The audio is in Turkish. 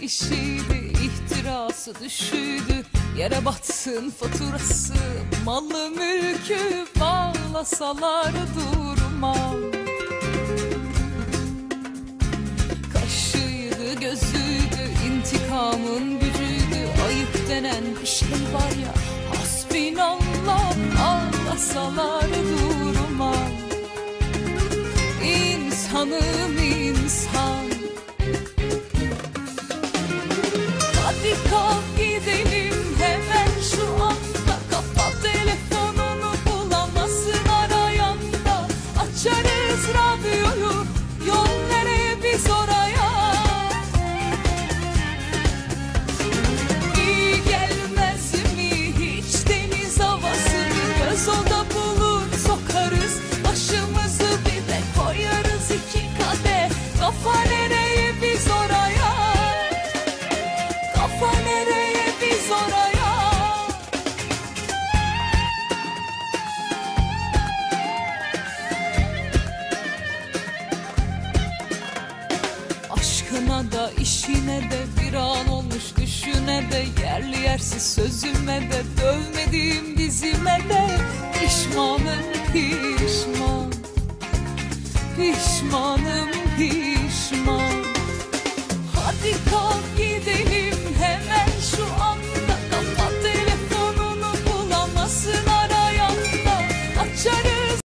kişiydi ihtirası düşüydü. Yere batsın faturası malı mülkü bağlasalar durmam Kaşıydı gözüydü intikamın gücüydü. Ayıp denen bir şey var ya Hasbinallah ağlasalar durmam İnsanım Aşkına da işine de bir an olmuş düşüne de Yerli yersiz sözüme de dövmediğim dizime de Pişmanım pişman. Pişmanım pişman. Hadi kalk